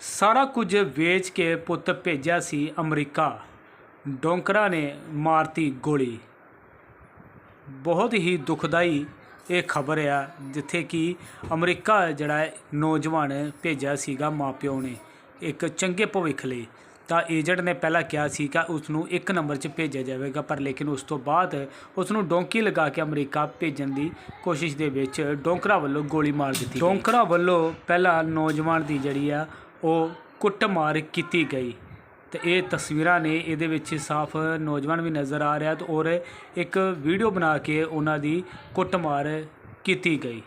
ਸਾਰਾ ਕੁਝ ਵੇਚ ਕੇ ਪੁੱਤ ਭੇਜਿਆ ਸੀ ਅਮਰੀਕਾ। ਡੋਂਕਰਾ ਨੇ ਮਾਰਤੀ ਗੋਲੀ। ਬਹੁਤ ਹੀ ਦੁਖਦਾਈ ਇਹ ਖਬਰ ਆ, ਜਿੱਥੇ ਕਿ ਅਮਰੀਕਾ ਜਿਹੜਾ ਨੌਜਵਾਨ ਭੇਜਿਆ ਸੀਗਾ ਮਾਪਿਓ ਨੇ ਇੱਕ ਚੰਗੇ ਭਵਿੱਖ ਲਈ। ਤਾਂ ਏਜੰਟ ਨੇ ਪਹਿਲਾਂ ਕਿਹਾ ਸੀ ਕਿ ਉਸ ਨੂੰ ਇੱਕ ਨੰਬਰ 'ਚ ਭੇਜਿਆ ਜਾਵੇਗਾ, ਪਰ ਲੇਕਿਨ ਉਸ ਤੋਂ ਬਾਅਦ ਉਸ ਨੂੰ ਡੋਂਕੀ ਲਗਾ ਕੇ ਅਮਰੀਕਾ ਭੇਜਣ ਦੀ ਕੋਸ਼ਿਸ਼ ਦੇ ਵਿੱਚ ਡੋਂਕਰਾ ਵੱਲੋਂ ਗੋਲੀ ਮਾਰ ਦਿੱਤੀ ਡੋਂਕਰਾ ਵੱਲੋਂ ਪਹਿਲਾਂ ਨੌਜਵਾਨ ਦੀ ਜਿਹੜੀ ਆ ਉਹ ਕੁੱਟਮਾਰ ਕੀਤੀ ਗਈ ਤੇ ਇਹ ਤਸਵੀਰਾਂ ਨੇ ਇਹਦੇ ਵਿੱਚ ਸਾਫ਼ ਨੌਜਵਾਨ ਵੀ ਨਜ਼ਰ ਆ ਰਿਹਾ ਤੇ ਔਰ ਇੱਕ ਵੀਡੀਓ ਬਣਾ ਕੇ ਉਹਨਾਂ ਦੀ ਕੁੱਟਮਾਰ ਕੀਤੀ ਗਈ।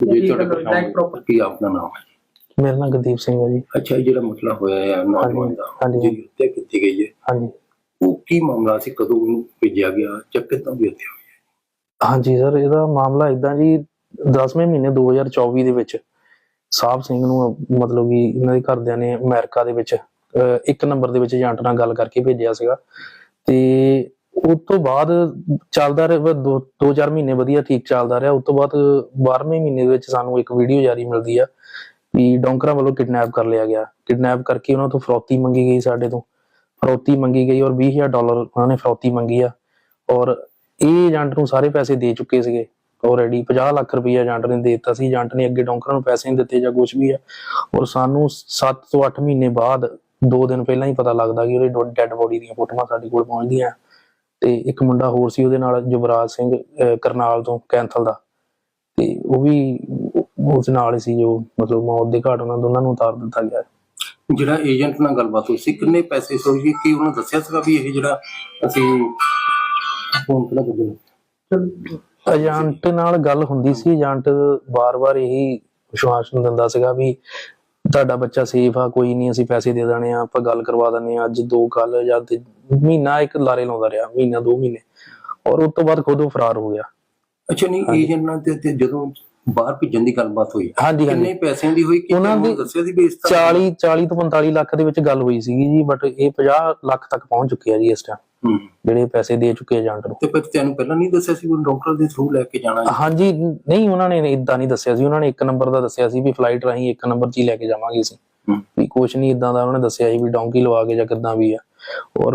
ਜੀ ਤੁਹਾਡਾ ਨਾਮ ਕੀ ਆਪਣਾ ਨਾਮ? ਹੈ ਮੇਰਾ ਨਾਮ ਗੁਰਦੀਪ ਸਿੰਘ ਹੈ ਜੀ। ਅੱਛਾ ਇਹ ਜਿਹੜਾ ਮਸਲਾ ਹੋਇਆ ਹੈ ਨੌਜਵਾਨ ਦਾ ਹਾਂਜੀ। ਹੱਤਿਆ ਕੀਤੀ ਗਈ ਹੈ। ਹਾਂਜੀ। ਉਹ ਕੀ ਮਾਮਲਾ ਸੀ? ਕਦੋਂ ਉਹਨੂੰ ਭੇਜਿਆ ਗਿਆ? ਜਾਂ ਕਿੱਦਾਂ ਦੀ ਹੱਤਿਆ ਹੋਈ ਹਾਂਜੀ ਸਰ ਇਹਦਾ ਮਾਮਲਾ ਇਦਾਂ ਜੀ 10ਵੇਂ ਮਹੀਨੇ 2024 ਦੇ ਵਿੱਚ ਸਾਹਿਬ ਸਿੰਘ ਨੂੰ ਮਤਲਬ ਕਿ ਇਹਨਾਂ ਦੇ ਘਰਦਿਆਂ ਨੇ ਅਮਰੀਕਾ ਦੇ ਵਿੱਚ ਇੱਕ ਨੰਬਰ ਦੇ ਵਿੱਚ ਏਜੰਟ ਨਾਲ ਗੱਲ ਕਰਕੇ ਭੇਜਿਆ ਸੀਗਾ। ਤੇ ਉਸ ਤੋਂ ਬਾਅਦ ਚੱਲਦਾ ਰਿਹਾ ਦੋ ਦੋ ਚਾਰ ਮਹੀਨੇ ਵਧੀਆ ਠੀਕ ਚੱਲਦਾ ਰਿਹਾ। ਉਸ ਤੋਂ ਬਾਅਦ 12ਵੇਂ ਮਹੀਨੇ ਦੇ ਵਿੱਚ ਸਾਨੂੰ ਇੱਕ ਵੀਡੀਓ ਜਾਰੀ ਮਿਲਦੀ ਆ ਵੀ ਡੋਂਕਰਾਂ ਵੱਲੋਂ ਕਿਡਨੈਪ ਕਰ ਲਿਆ ਗਿਆ। ਕਿਡਨੈਪ ਕਰਕੇ ਉਹਨਾਂ ਤੋਂ ਫਰੋਤੀ ਮੰਗੀ ਗਈ ਸਾਡੇ ਤੋਂ। ਫਰੋਤੀ ਮੰਗੀ ਗਈ ਔਰ 20000 ਡਾਲਰ ਉਹਨਾਂ ਨੇ ਫਰੋਤੀ ਮੰਗੀ ਆ। ਔਰ ਇਹ ਏਜੰਟ ਨੂੰ ਸਾਰੇ ਪੈਸੇ ਦੇ ਚੁੱਕੇ ਸੀਗੇ। ਆਲਰੇਡੀ 50 ਲੱਖ ਰੁਪਏ ਏਜੰਟ ਨੇ ਦੇ ਦਿੱਤਾ ਸੀ ਏਜੰਟ ਨੇ ਅੱਗੇ ਡੋਂਕਰਾਂ ਨੂੰ ਪੈਸੇ ਨਹੀਂ ਦਿੱਤੇ ਜਾਂ ਕੁਝ ਵੀ ਆ ਔਰ ਸਾਨੂੰ 7 ਤੋਂ 8 ਮਹੀਨੇ ਬਾਅਦ 2 ਦਿਨ ਪਹਿਲਾਂ ਹੀ ਪਤਾ ਲੱਗਦਾ ਕਿ ਉਹਦੇ ਡੈੱਡ ਬੋਡੀ ਦੀਆਂ ਫੋਟੋਆਂ ਸਾਡੇ ਕੋਲ ਪਹੁੰਚਦੀਆਂ। ਤੇ ਇੱਕ ਮੁੰਡਾ ਹੋਰ ਸੀ ਉਹਦੇ ਨਾਲ ਜੁਬਰਾਜ ਸਿੰਘ ਕਰਨਾਲ ਤੋਂ ਕੈਂਥਲ ਦਾ। ਤੇ ਉਹ ਵੀ ਉਸ ਨਾਲ ਹੀ ਸੀ ਜੋ ਮਤਲਬ ਮੌਤ ਦੇ ਘਾਟ ਉਹਨਾਂ ਦੋਨਾਂ ਨੂੰ ਉਤਾਰ ਦਿੱਤਾ ਗਿਆ। ਜਿਹੜਾ ਏਜੰਟ ਨਾਲ ਗੱਲਬਾਤ ਹੋਈ ਸੀ ਕਿੰਨੇ ਪੈਸੇ ਸੋਚੀ ਕੀ ਉਹਨਾਂ ਦੱਸਿਆ ਸੀਗਾ ਵੀ ਇਹ ਜਿਹੜਾ ਅਸੀਂ ਫੋਨ ਕਿਹੜਾ ਬੁੱਝਣਾ ਏਜੰਟ ਨਾਲ ਗੱਲ ਹੁੰਦੀ ਸੀ ਏਜੰਟ ਬਾਰ-ਬਾਰ ਇਹੀ ਵਿਸ਼ਵਾਸਨ ਦਿੰਦਾ ਸੀਗਾ ਵੀ ਤੁਹਾਡਾ ਬੱਚਾ ਸੇਫ ਆ ਕੋਈ ਨਹੀਂ ਅਸੀਂ ਪੈਸੇ ਦੇ ਦੇਣੇ ਆ ਆਪਾਂ ਗੱਲ ਕਰਵਾ ਦਿੰਦੇ ਆ ਅੱਜ ਦੋ ਕੱਲ ਜਾਂ ਤੇ ਮਹੀਨਾ ਇੱਕ ਲਾਰੇ ਲਾਉਂਦਾ ਰਿਹਾ ਮਹੀਨਾ ਦੋ ਮਹੀਨੇ। ਔਰ ਉਸ ਤੋਂ ਬਾਅਦ ਖੁਦ ਉਹ ਫਰਾਰ ਹੋ ਗਿਆ। ਅੱਛਾ ਨਹੀਂ ਏਜੰਟ ਨਾਲ ਤੇ ਜਦੋਂ ਬਾਹਰ ਭੇਜਣ ਦੀ ਗੱਲਬਾਤ ਹੋਈ ਹਾਂਜੀ ਕਿੰਨੇ ਹਾਂਜੀ ਪੈਸਿਆਂ ਦੀ ਹੋਈ ਉਹਨਾਂ ਦੀ ਦੱਸਿਆ ਸੀ ਤਰ੍ਹਾਂ 40 40 ਤੋਂ 45 ਲੱਖ ਦੇ ਵਿੱਚ ਗੱਲ ਹੋਈ ਸੀਗੀ ਜੀ ਬਟ ਇਹ 50 ਲੱਖ ਤੱਕ ਪਹੁੰਚ ਚੁੱਕੀ ਆ ਜੀ ਇਸ ਟਾਈਮ। ਜਿਹੜੇ ਪੈਸੇ ਦੇ ਚੁੱਕੇ ਏਜੰਟ ਨੂੰ। ਤੇ ਫਿਰ ਤੈਨੂੰ ਪਹਿਲਾਂ ਨਹੀਂ ਦੱਸਿਆ ਸੀ ਵੀ ਡਾਕਟਰ ਦੇ ਥਰੂ ਲੈ ਕੇ ਜਾਣਾ ਹੈ? ਹਾਂਜੀ ਨਹੀਂ ਉਹਨਾਂ ਨੇ ਇਦਾਂ ਨਹੀਂ ਦੱਸਿਆ ਸੀ। ਉਹਨਾਂ ਨੇ ਇੱਕ ਨੰਬਰ ਦਾ ਦੱਸਿਆ ਸੀ ਵੀ ਫਲਾਈਟ ਰਾਹੀਂ ਇੱਕ ਨੰਬਰ 'ਚ ਹੀ ਲੈ ਕੇ ਜਾਵਾਂਗੇ ਅਸੀਂ। ਵੀ ਕੁਛ ਨਹੀਂ ਇਦਾਂ ਦਾ ਉਹਨਾਂ ਨੇ ਦੱਸਿਆ ਸੀ ਵੀ ਡੌਂਕੀ ਲਵਾ ਕੇ ਜਾਂ ਕਿੱਦਾਂ ਵੀ ਆ। ਔਰ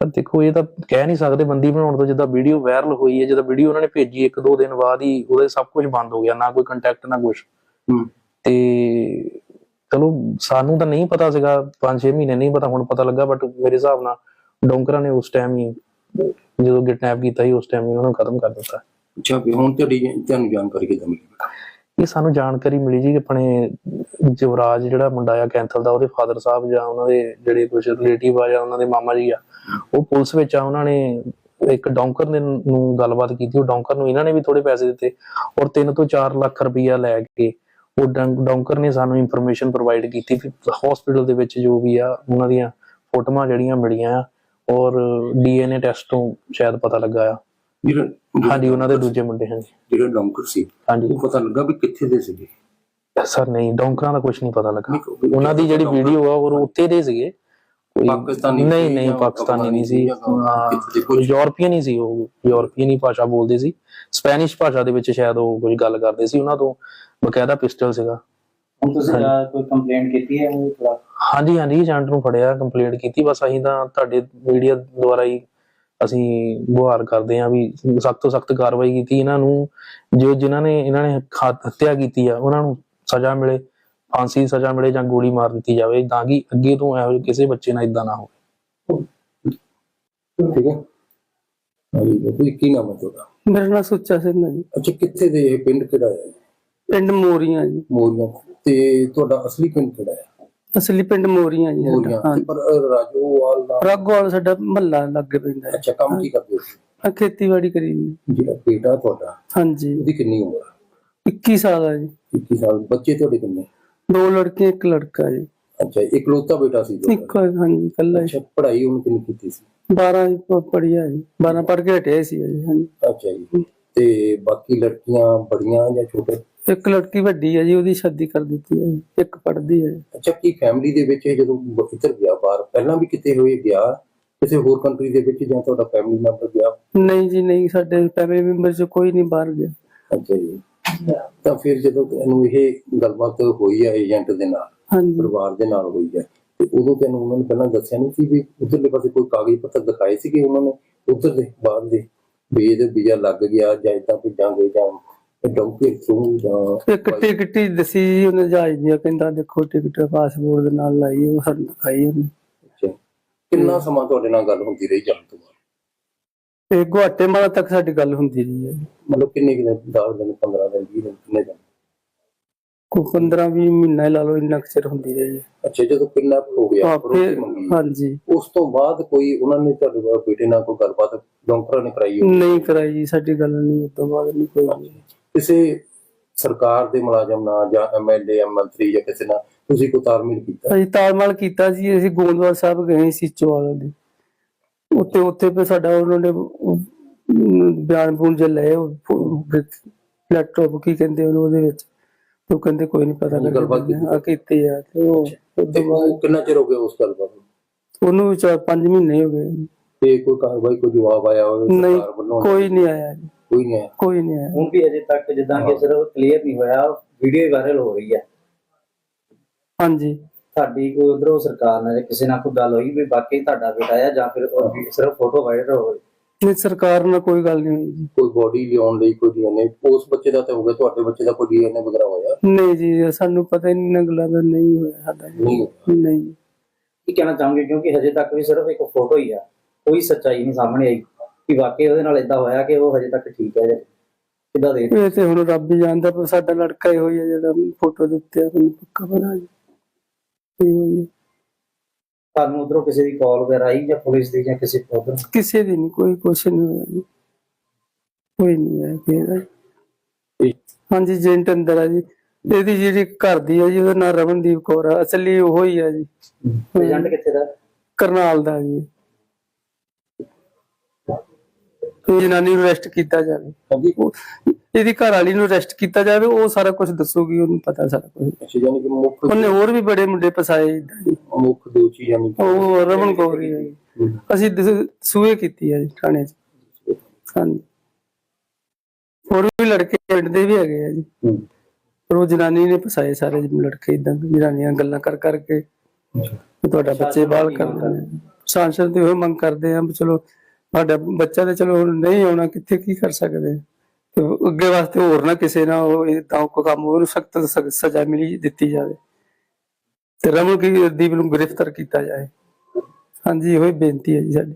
ਸਰ ਦੇਖੋ ਇਹ ਤਾਂ ਕਹਿ ਨਹੀਂ ਸਕਦੇ ਬੰਦੀ ਬਣਾਉਣ ਤੋਂ ਜਿੱਦਾਂ ਵੀਡੀਓ ਵਾਇਰਲ ਹੋਈ ਹੈ ਜਦੋਂ ਵੀਡੀਓ ਉਹਨਾਂ ਨੇ ਭੇਜੀ ਇੱਕ ਦੋ ਦਿਨ ਬਾਅਦ ਹੀ ਉਹਦੇ ਸਭ ਕੁਝ ਬੰਦ ਹੋ ਗਿਆ ਨਾ ਕੋਈ ਕੰਟੈਕਟ ਨਾ ਕੁਝ ਹੂੰ। ਤੇ ਚਲੋ ਸਾਨੂੰ ਤਾਂ ਨਹੀਂ ਪਤਾ ਸੀਗਾ 5-6 ਮਹੀਨੇ ਨਹੀਂ ਪਤਾ ਹੁਣ ਪਤਾ ਲੱਗਾ ਬਟ ਮੇਰੇ ਹਿਸਾਬ ਨਾਲ ਡੋਂਕਰਾਂ ਨੇ ਉਸ ਟਾਈਮ ਹੀ ਜਦੋਂ ਕਿਡਨੈਪ ਕੀਤਾ ਸੀ ਉਸ ਟਾਈਮ ਹੀ ਉਹਨਾਂ ਨੂੰ ਖਤਮ ਕਰ ਦਿੱਤਾ। ਅੱਛਾ ਵੀ ਹੁਣ ਤੁਹਾਡੀ ਤੁਹਾਨੂੰ ਜਾਣਕਾਰੀ ਕਿੱਦਾਂ ਮਿਲੀ? ਇਹ ਸਾਨੂੰ ਜਾਣਕਾਰੀ ਮਿਲੀ ਜੀ ਆਪਣੇ ਜਵਰਾਜ ਜਿਹੜਾ ਮੁੰਡਾ ਆ ਕੈਂਥਲ ਦਾ, ਉਹਦੇ ਫਾਦਰ ਸਾਹਿਬ ਜਾਂ ਉਹਨਾਂ ਦੇ ਜਿਹੜੇ ਕੁਝ ਰਿਲੇਟਿਵ ਆ ਜਾਂ ਉਹਨਾਂ ਦੇ ਮਾਮਾ ਜੀ ਆ, ਉਹ ਪੁਲਿਸ ਵਿੱਚ ਆ, ਉਹਨਾਂ ਨੇ ਇੱਕ ਡੌਂਕਰ ਨੇ, ਨੂੰ ਗੱਲਬਾਤ ਕੀਤੀ, ਉਹ ਡੌਂਕਰ ਨੂੰ ਇਹਨਾਂ ਨੇ ਵੀ ਥੋੜੇ ਪੈਸੇ ਦਿੱਤੇ ਔਰ 3 ਤੋਂ 4 ਲੱਖ ਰੁਪਈਆ ਲੈ ਕੇ ਉਹ ਡੰ- ਡੌਂਕਰ ਨੇ ਸਾਨੂੰ ਇਨਫੋਰਮੇਸ਼ਨ ਪ੍ਰੋਵਾਈਡ ਕੀਤੀ ਕਿ ਹਸਪੀਟਲ ਦੇ ਵਿੱਚ ਜੋ ਵੀ ਆ, ਉਹਨਾਂ ਦੀਆਂ ਫੋਟੋਆਂ ਜਿਹੜੀਆਂ ਮਿਲੀਆਂ ਆ ਔਰ ਡੀਐਨਏ ਟੈਸਟ ਤੋਂ ਸ਼ਾਇਦ ਪਤਾ ਲੱਗਾ ਆ। ਜਿਹੜਾ ਹਾਂਜੀ ਉਹਨਾਂ ਦੇ ਦੂਜੇ ਮੁੰਡੇ ਹਾਂਜੀ। ਜਿਹੜਾ ਡਾਕਟਰ ਸੀ ਹਾਂਜੀ। ਉਹ ਪਤਾ ਲੱਗਾ ਵੀ ਕਿੱਥੇ ਦੇ ਸੀਗੇ? ਸਰ ਨਹੀਂ ਡੌਂਕਰਾਂ ਦਾ ਕੁਝ ਨਹੀਂ ਪਤਾ ਲੱਗਾ। ਉਹਨਾਂ ਦੀ ਜਿਹੜੀ ਵੀਡੀਓ ਆ ਉਹ ਉੱਤੇ ਦੇ ਸੀਗੇ। ਕੋਈ ਪਾਕਿਸਤਾਨੀ ਨਹੀਂ ਨਹੀਂ ਪਾਕਿਸਤਾਨੀ ਨਹੀਂ ਸੀ? ਯੂਰਪੀਅਨ ਹੀ ਸੀ ਉਹ ਯੂਰਪੀਅਨ ਹੀ ਭਾਸ਼ਾ ਬੋਲਦੇ ਸੀ। ਸਪੈਨਿਸ਼ ਭਾਸ਼ਾ ਦੇ ਵਿੱਚ ਸ਼ਾਇਦ ਉਹ ਕੁਝ ਗੱਲ ਕਰਦੇ ਸੀ ਉਹਨਾਂ ਤੋਂ ਬਕਾਇਦਾ ਪਿਸਟਲ ਸੀਗਾ। ਹੁਣ ਤੁਸੀਂ ਅਹ, ਕੋਈ ਕੰਪਲੇਂਟ ਕੀਤੀ ਹੈ? ਉਹ ਥੋੜਾ ਹਾਂਜੀ ਹਾਂਜੀ ਏਜੰਟ ਨੂੰ ਫੜਿਆ ਕੰਪਲੇਂਟ ਕੀਤੀ। ਬਸ ਅਸੀਂ ਤਾਂ ਤੁਹਾਡੇ ਮੀਡੀਆ ਦੁਆਰਾ ਹੀ ਅਸੀਂ ਗੁਹਾਰ ਕਰਦੇ ਹਾਂ ਵੀ ਸਖਤ ਤੋਂ ਸਖਤ ਕਾਰਵਾਈ ਕੀਤੀ ਇਹਨਾਂ ਨੂੰ ਜੋ ਜਿਨ੍ਹਾਂ ਨੇ ਇਹਨਾਂ ਨੇ ਹੱਤਿਆ ਕੀਤੀ ਆ ਉਹਨਾਂ ਨੂੰ ਸਜ਼ਾ ਮਿਲੇ ਫਾਂਸੀ ਦੀ ਸਜ਼ਾ ਮਿਲੇ ਜਾਂ ਗੋਲੀ ਮਾਰ ਦਿੱਤੀ ਜਾਵੇ ਤਾਂ ਕਿ ਅੱਗੇ ਤੋਂ ਇਹੋ ਜਿਹੇ ਕਿਸੇ ਬੱਚੇ ਨਾਲ ਇਦਾਂ ਨਾ ਹੋਵੇ। ਠੀਕ ਹੈ। ਹਾਂਜੀ ਜੀ, ਕੀ ਨਾਮ ਹੈ ਤੁਹਾਡਾ? ਮੇਰਾ ਨਾਮ ਸੁੱਚਾ ਸਿੰਘ ਹੈ ਜੀ। ਅੱਛਾ ਕਿੱਥੇ ਦੇ ਇਹ ਪਿੰਡ ਕਿਹੜਾ ਹੈ? ਪਿੰਡ ਮੋਰੀਆਂ ਜੀ। ਮੋਰੀਆਂ। ਤੇ ਤੁਹਾਡਾ ਅਸਲੀ ਪਿੰਡ ਕਿਹੜਾ ਹੈ? ਅਸਲੀ ਪਿੰਡ ਮੋਰੀਆਂ ਜੀ ਮੋਰੀਆਂ। ਹਾਂ ਤੇ ਪਰ ਰਾਜੋਵਾਲ ਦਾ ਰਾਗੋਵਾਲ ਸਾਡਾ ਮਹੱਲਾ ਲੱਗ ਪੈਂਦਾ ਹੈ। ਅੱਛਾ ਕੰਮ ਕੀ ਕਰਦੇ ਹੋ? ਆ ਖੇਤੀਬਾੜੀ ਕਰੀ ਜੀ। ਜਿਹੜਾ ਬੇਟਾ ਤੁਹਾਡਾ ਹਾਂਜੀ। ਉਹਦੀ ਕਿੰਨੀ ਉਮਰ ਹੈ 21 ਸਾਲ ਹੈ ਜੀ। 21 ਸਾਲ। ਬੱਚੇ ਤੁਹਾਡੇ ਕਿੰਨੇ? ਦੋ ਲੜਕੀਆਂ ਇੱਕ ਲੜਕਾ ਜੀ। ਅੱਛਾ ਇਕਲੌਤਾ ਬੇਟਾ ਸੀ ਤੁਹਾਡਾ? ਇੱਕ ਹਾਂਜੀ ਕੱਲਾ ਅੱਛਾ ਪੜ੍ਹਾਈ ਉਹਨੇ ਕਿੰਨੀ ਕੀਤੀ ਸੀ? 12 ਪੜਿਆ ਜੀ। 12 ਪੜ ਕੇ ਹਟਿਆ ਸੀ ਜੀ ਹਾਂਜੀ। ਅੱਛਾ ਜੀ। ਤੇ ਬਾਕੀ ਲੜਕੀਆਂ ਬੜੀਆਂ ਜਾਂ ਛੋਟੇ? ਇੱਕ ਲੜਕੀ ਵੱਡੀ ਹੈ ਜੀ ਉਹਦੀ ਸ਼ਾਦੀ ਕਰ ਦਿੱਤੀ ਹੈ। ਇੱਕ ਪੜਦੀ ਹੈ। ਅੱਛਾ ਕੀ ਫੈਮਿਲੀ ਦੇ ਵਿੱਚ ਇਹ ਜਦੋਂ ਇੱਧਰ ਗਿਆ ਬਾਹਰ ਪਹਿਲਾਂ ਵੀ ਕਿਤੇ ਹੋਏ ਗਿਆ? ਕਿਸੇ ਹੋਰ ਕੰਟਰੀ ਦੇ ਵਿੱਚ ਜਾਂ ਤੁਹਾਡਾ ਫੈਮਿਲੀ ਮੈਂਬਰ ਗਿਆ? ਨਹੀਂ ਜੀ ਨਹੀਂ ਸਾਡੇ ਫੈਮਿਲੀ ਮੈਂਬਰ ਚ ਕੋਈ ਨਹੀਂ ਬਾਹਰ ਗਿਆ। ਅੱਛਾ ਜੀ। ਤਾਂ ਫਿਰ ਜਦੋਂ ਤੈਨੂੰ ਇਹ ਗੱਲਬਾਤ ਹੋਈ ਹੈ ਏਜੰਟ ਦੇ ਨਾਲ ਪਰਿਵਾਰ ਦੇ ਨਾਲ ਹੋਈ ਹੈ ਤੇ ਉਦੋਂ ਤੈਨੂੰ ਉਹਨਾਂ ਨੇ ਪਹਿਲਾਂ ਦੱਸਿਆ ਨਹੀਂ ਸੀ ਵੀ ਉਧਰਲੇ ਪਾਸੇ ਕੋਈ ਕਾਗਜ਼ ਪੱਤਰ ਦਿਖਾਏ ਸੀਗੇ ਉਹਨਾਂ ਨੇ? ਉਧਰ ਦੇ ਬਾਹਰ ਦੇ ਵੀ ਇਹਦੇ ਵੀਜ਼ਾ ਲੱਗ ਗਿਆ ਜਾਂ ਇਦਾਂ ਭੇਜਾਂਗੇ ਜਾਂ ਡੌਂਕੀ ਥਰੂ ਜਾਂ ਇੱਕ ਟਿਕਟ ਹੀ ਦੱਸੀ ਜੀ ਉਹਨੇ ਜਹਾਜ਼ ਦੀ ਕਹਿੰਦਾ ਦੇਖੋ ਟਿਕਟ ਪਾਸਪੋਰਟ ਦੇ ਨਾਲ ਲਾਈ ਉਹ ਸਾਨੂੰ ਦਿਖਾਈ ਉਹਨੇ। ਅੱਛਾ। ਕਿੰਨਾ ਸਮਾਂ ਤੁਹਾਡੇ ਨਾਲ ਗੱਲ ਹੁੰਦੀ ਰਹੀ ਜਾਣ ਤੋਂ ਬਾਅਦ? ਤੇ ਗੁਆਟੇਮਾਲਾ ਤੱਕ ਸਾਡੀ ਗੱਲ ਹੁੰਦੀ ਰਹੀ ਹੈ। ਮਤਲਬ ਕਿੰਨੇ ਕੁ ਦਿਨ 10 ਦਿਨ 15 ਦਿਨ 20 ਦਿਨ ਕਿੰਨੇ ਦਿਨ? ਕੋਈ 15 20 ਮਹੀਨਾ ਲਾ ਲਓ ਇੰਨਾ ਕੁ ਚਿਰ ਹੁੰਦੀ ਰਹੀ ਹੈ। ਅੱਛਾ ਜਦੋਂ ਕਿੰਨਾ ਹੋ ਗਿਆ ਹਾਂਜੀ। ਉਸ ਤੋਂ ਬਾਅਦ ਕੋਈ ਉਹਨਾਂ ਨੇ ਤੁਹਾਡੇ ਨਾਲ ਬੇਟੇ ਨਾਲ ਕੋਈ ਗੱਲਬਾਤ ਡਾਕਟਰਾਂ ਨੇ ਕਰਾਈ? ਨਹੀਂ ਕਰਾਈ ਸਾਡੀ ਗੱਲ ਨਹੀਂ ਉਸ ਤੋਂ ਬਾਅਦ ਨਹੀਂ ਕੋਈ। ਕਿਸੇ ਸਰਕਾਰ ਦੇ ਮੁਲਾਜ਼ਮ ਨਾਲ ਜਾਂ ਐਮਐਲਏ ਮੰਤਰੀ ਜਾਂ ਕਿਸੇ ਨਾਲ ਤੁਸੀਂ ਕੋਈ ਤਾਲਮੇਲ ਕੀਤਾ? ਅਸੀਂ ਤਾਲਮਾਲ ਕੀਤਾ ਸੀ ਅਸੀਂ ਗੋਂਦਵਾਲ ਸਾਹਿਬ ਗਏ ਸੀ ਚੋਵਾਲ ਦੇ। ਉੱਤੇ ਉੱਥੇ ਫਿਰ ਸਾਡਾ ਉਹਨਾਂ ਨੇ ਬਿਆਨ ਬੂਨ ਜੇ ਲਏ ਲੈਪਟਾਪ ਕੀ ਕਹਿੰਦੇ ਉਹਨੂੰ ਉਹਦੇ ਵਿੱਚ। ਉਹ ਕਹਿੰਦੇ ਕੋਈ ਨਹੀਂ ਪਤਾ ਕੀਤੀ। ਆ ਕੀਤੀ ਆ। ਤੇ ਉਹ ਬਾਅਦ ਕਿੰਨਾ ਚਿਰ ਹੋ ਗਿਆ ਉਸ ਗੱਲਬਾਤ ਨੂੰ? ਉਹਨੂੰ ਚਾਰ ਪੰਜ ਮਹੀਨੇ ਹੋ ਗਏ। ਤੇ ਕੋਈ ਕਾਰਵਾਈ ਕੋਈ ਜਵਾਬ ਆਇਆ ਹੋਵੇ ਸਰਕਾਰ ਵੱਲੋਂ? ਕੋਈ ਨਹੀਂ ਆਇਆ ਜੀ, ਕੋਈ ਨਹੀਂ ਆਇਆ। ਕੋਈ ਨਹੀਂ ਆਇਆ। ਹੁਣ ਵੀ ਅਜੇ ਤੱਕ ਜਿੱਦਾਂ ਕਿ ਸਿਰਫ ਕਲੀਅਰ ਨਹੀਂ ਹੋਇਆ ਵੀਡੀਓ ਵਾਇਰਲ ਹੋ ਰਹੀ ਹੈ। ਹਾਂਜੀ। ਸਾਡੀ ਕੋਈ ਉਧਰੋਂ ਸਰਕਾਰ ਨਾਲ ਜਾਂ ਕਿਸੇ ਨਾਲ ਕੋਈ ਗੱਲ ਹੋਈ ਵੀ ਬਾਕੀ ਤੁਹਾਡਾ ਬੇਟਾ ਆ ਜਾਂ ਫਿਰ ਉਹ ਵੀ ਸਿਰਫ ਫੋਟੋ ਵਾਇਰਲ ਹੋ ਰਹੀ ਨਹੀਂ ਸਰਕਾਰ ਨਾਲ ਕੋਈ ਗੱਲ ਨਹੀਂ ਹੋਈ ਜੀ। ਕੋਈ ਬੋਡੀ ਲਿਆਉਣ ਲਈ ਕੋਈ ਡੀਐਨਏ ਉਸ ਬੱਚੇ ਦਾ ਤਾਂ ਹੋ ਗਿਆ ਤੁਹਾਡੇ ਬੱਚੇ ਦਾ ਕੋਈ ਡੀਐਨਏ ਵਗੈਰਾ ਹੋਇਆ? ਨਹੀਂ ਜੀ ਸਾਨੂੰ ਪਤਾ ਹੀ ਨਹੀਂ ਇਹਨਾਂ ਗੱਲਾਂ ਦਾ ਨਹੀਂ ਹੋਇਆ ਸਾਡਾ। ਜੀ। ਨਹੀਂ। ਨਹੀਂ। ਕੀ ਕਹਿਣਾ ਚਾਹੋਗੇ? ਕਿਉਂਕਿ ਹਜੇ ਤੱਕ ਵੀ ਸਿਰਫ ਇੱਕ ਫੋਟੋ ਹੀ ਆ ਕੋਈ ਸੱਚਾਈ ਨਹੀਂ ਸਾਹਮਣੇ ਆਈ। ਕਿ ਵਾਕਈ ਉਹਦੇ ਨਾਲ ਇਦਾਂ ਹੋਇਆ ਕਿ ਉਹ ਹਜੇ ਤੱਕ ਠੀਕ ਹੈ ਜਾਂ ਕਿੱਦਾਂ ਦੇ? ਇਹ ਤੇ ਹੁਣ ਰੱਬ ਹੀ ਜਾਣਦਾ ਪਰ ਸਾਡਾ ਲੜਕਾ ਹੀ ਹੋਈ ਹੈ ਜਿਹੜਾ ਫੋਟੋ ਦੇ ਉੱਤੇ ਆ ਮੈਨੂੰ ਪੱਕਾ ਪਤਾ ਜੀ ਇਹ ਹੋਈ ਹੈ। ਤੁਹਾਨੂੰ ਉਧਰੋਂ ਕਿਸੇ ਦੀ ਕਾਲ ਵਗੈਰਾ ਆਈ ਜਾਂ ਪੁਲਿਸ ਦੀ ਜਾਂ ਕਿਸੇ ਉਧਰ? ਕਿਸੇ ਦੀ ਨਹੀਂ ਕੋਈ ਕੁਛ ਨਹੀਂ ਹੋਇਆ ਜੀ। ਕੋਈ ਨਹੀਂ ਹੈ ਕਿਹਦਾ ਹਾਂਜੀ ਜੈਂਟ ਅੰਦਰ ਆ ਜੀ। ਇਹਦੀ ਜਿਹੜੀ ਘਰ ਦੀ ਹੈ ਜੀ ਉਹਦਾ ਨਾਮ ਰਮਨਦੀਪ ਕੌਰ ਆ। ਅਸਲੀ ਉਹ ਹੀ ਆ ਜੀ। ਏਜੰਟ ਕਿੱਥੇ ਦਾ? ਕਰਨਾਲ ਦਾ ਜੀ ਇਹ ਜਨਾਨੀ ਨੂੰ ਅਰੈਸਟ ਕੀਤਾ ਜਾਵੇ। ਹਾਂਜੀ। ਉਹ- ਇਹਦੀ ਘਰ ਵਾਲੀ ਨੂੰ ਅਰੈਸਟ ਕੀਤਾ ਜਾਵੇ ਉਹ ਸਾਰਾ ਕੁਝ ਦੱਸੂਗੀ ਉਹਨੂੰ ਪਤਾ ਸਾਰਾ ਕੁਝ ਅੱਛਾ ਯਾਨੀ ਕਿ ਮੁੱਖ ਉਹਨੇ ਹੋਰ ਵੀ ਬੜੇ ਮੁੰਡੇ ਫਸਾਏ। ਏਦਾਂ ਜੀ ਮੁੱਖ ਦੋਸ਼ੀ ਯਾਨੀ ਉਹ ਰਮਨ ਕੌਰ ਹੀ। ਅਸੀਂ ਸੂਏ ਕੀਤੀ ਹੈ ਜੀ ਥਾਣੇ 'ਚ। ਹਾਂਜੀ। ਹੋਰ ਵੀ ਲੜਕੇ ਪਿੰਡ ਦੇ ਵੀ ਹੈਗੇ ਆ ਜੀ। ਪਰ ਉਹ ਜਨਾਨੀ ਨੇ ਫਸਾਏ ਸਾਰੇ ਲੜਕੇ ਇਦਾਂ ਜਨਾਨੀਆਂ ਗੱਲਾਂ ਕਰ ਕਰਕੇ। ਤੁਹਾਡਾ ਬੱਚੇ ਬਾਲ ਕਰ ਦਿੰਦੇ ਸਾਂਸਦ ਤੇ ਉਹ ਮੰਗ ਕਰਦੇ ਆ ਚਲੋ ਸਾਡਾ ਬੱਚਾ ਤੇ ਚਲੋ ਹੁਣ ਨਹੀਂ ਆਉਣਾ, ਕਿੱਥੇ ਕੀ ਕਰ ਸਕਦੇ? ਤੇ ਅੱਗੇ ਵਾਸਤੇ ਹੋਰ ਨਾ ਕਿਸੇ ਨਾਲ ਉਹ ਇਹ ਤਾਂ ਕੋ ਕੰਮ, ਉਹਨੂੰ ਸਖਤ ਸਜ਼ਾ ਮਿਲੀ, ਦਿੱਤੀ ਜਾਵੇ। ਤੇ ਰਮਨ ਕੀ, ਦੀਪ ਨੂੰ ਗ੍ਰਿਫਤਾਰ ਕੀਤਾ ਜਾਏ। ਹਾਂਜੀ ਇਹੋ ਬੇਨਤੀ ਹੈ ਜੀ ਸਾਡੀ।